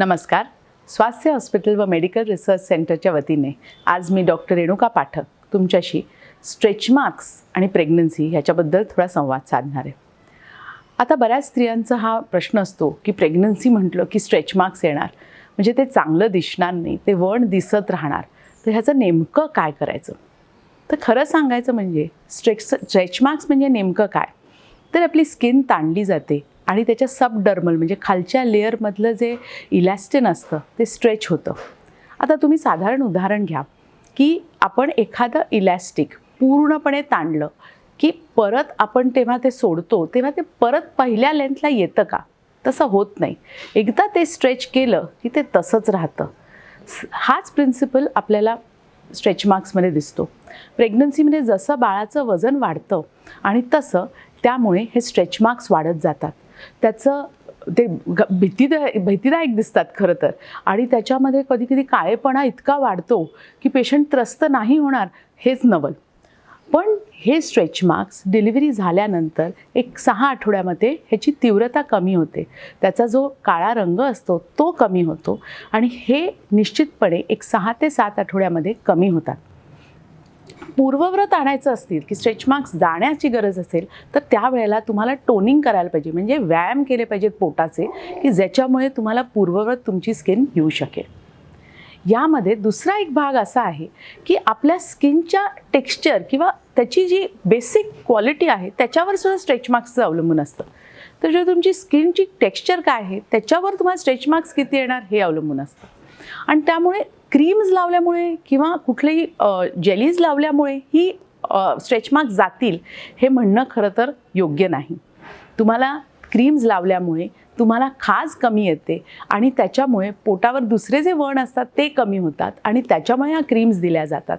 नमस्कार. स्वास्थ्य हॉस्पिटल व मेडिकल रिसर्च सेंटरच्या वतीने आज मी डॉक्टर रेणुका पाठक तुमच्याशी स्ट्रेच मार्क्स आणि प्रेग्नन्सी ह्याच्याबद्दल थोडा संवाद साधणार आहे. आता बऱ्याच स्त्रियांचा हा प्रश्न असतो की प्रेग्नन्सी म्हटलं की स्ट्रेच मार्क्स येणार. म्हणजे ते चांगलं दिसणार नाही ते वण दिसत राहणार. तर ह्याचं नेमकं काय करायचं? तर खरं सांगायचं म्हणजे स्ट्रेच स्ट्रेच मार्क्स म्हणजे नेमकं काय? तर आपली स्किन ताणली जाते आणि त्याच्या सबडर्मल म्हणजे खालच्या लेअरमधलं जे इलॅस्टिन असतं ते स्ट्रेच होतं. आता तुम्ही साधारण उदाहरण घ्या की आपण एखादं इलॅस्टिक पूर्णपणे ताणलं की परत आपण तेव्हा ते सोडतो तेव्हा ते परत पहिल्या लेंथला येतं का? तसं होत नाही. एकदा ते स्ट्रेच केलं की ते तसंच राहतं. हाच प्रिन्सिपल आपल्याला स्ट्रेच मार्क्समध्ये दिसतो. प्रेग्नन्सीमध्ये जसं बाळाचं वजन वाढतं आणि तसं त्यामुळे हे स्ट्रेच मार्क्स वाढत जातात. त्याचं ते ग- भीतीदायक भीतीदायक दिसतात खरं तर. आणि त्याच्यामध्ये कधी कधी काळेपणा इतका वाढतो की पेशंट त्रस्त नाही होणार हेच नवल. पण हे स्ट्रेच मार्क्स डिलिव्हरी झाल्यानंतर एक सहा आठवड्यामध्ये ह्याची तीव्रता कमी होते. त्याचा जो काळा रंग असतो तो कमी होतो आणि हे निश्चितपणे एक सहा ते सात आठवड्यामध्ये कमी होतात. पूर्वव्रत आणायचं असतील की स्ट्रेच मार्क्स जाण्याची गरज असेल तर त्यावेळेला तुम्हाला टोनिंग करायला पाहिजे. म्हणजे व्यायाम केले पाहिजेत पोटाचे की ज्याच्यामुळे तुम्हाला पूर्वव्रत तुमची स्किन येऊ शकेल. यामध्ये दुसरा एक भाग असा आहे की आपल्या स्किनच्या टेक्स्चर किंवा त्याची जी बेसिक क्वालिटी आहे त्याच्यावर सुद्धा स्ट्रेच मार्क्सचं अवलंबून असतं. तर जर तुमची स्किनची टेक्स्चर काय आहे त्याच्यावर तुम्हाला स्ट्रेच मार्क्स किती येणार हे अवलंबून असतं. आणि त्यामुळे क्रीम्स लावल्यामुळे किंवा कुठलेही जेलीज लावल्यामुळे ही स्ट्रेच मार्क्स जातील हे म्हणणं खरं तर योग्य नाही. तुम्हाला क्रीम्स लावल्यामुळे तुम्हाला खाज कमी येते आणि त्याच्यामुळे पोटावर दुसरे जे वण असतात ते कमी होतात आणि त्याच्यामुळे ह्या क्रीम्स दिल्या जातात.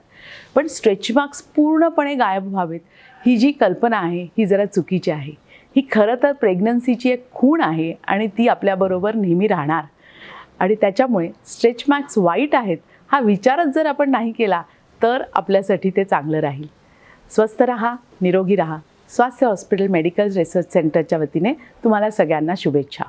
पण स्ट्रेच मार्क्स पूर्णपणे गायब व्हावेत ही जी कल्पना आहे ही जरा चुकीची आहे. ही खरं तर प्रेग्नन्सीची एक खूण आहे आणि ती आपल्याबरोबर नेहमी राहणार. आणि त्याच्यामुळे स्ट्रेच मार्क्स वाईट आहेत हा विचारच जर आपण नाही केला तर आपल्यासाठी ते चांगलं राहील. स्वस्थ रहा निरोगी रहा. स्वास्थ्य हॉस्पिटल मेडिकल रिसर्च सेंटरच्या वतीने तुम्हाला सगळ्यांना शुभेच्छा.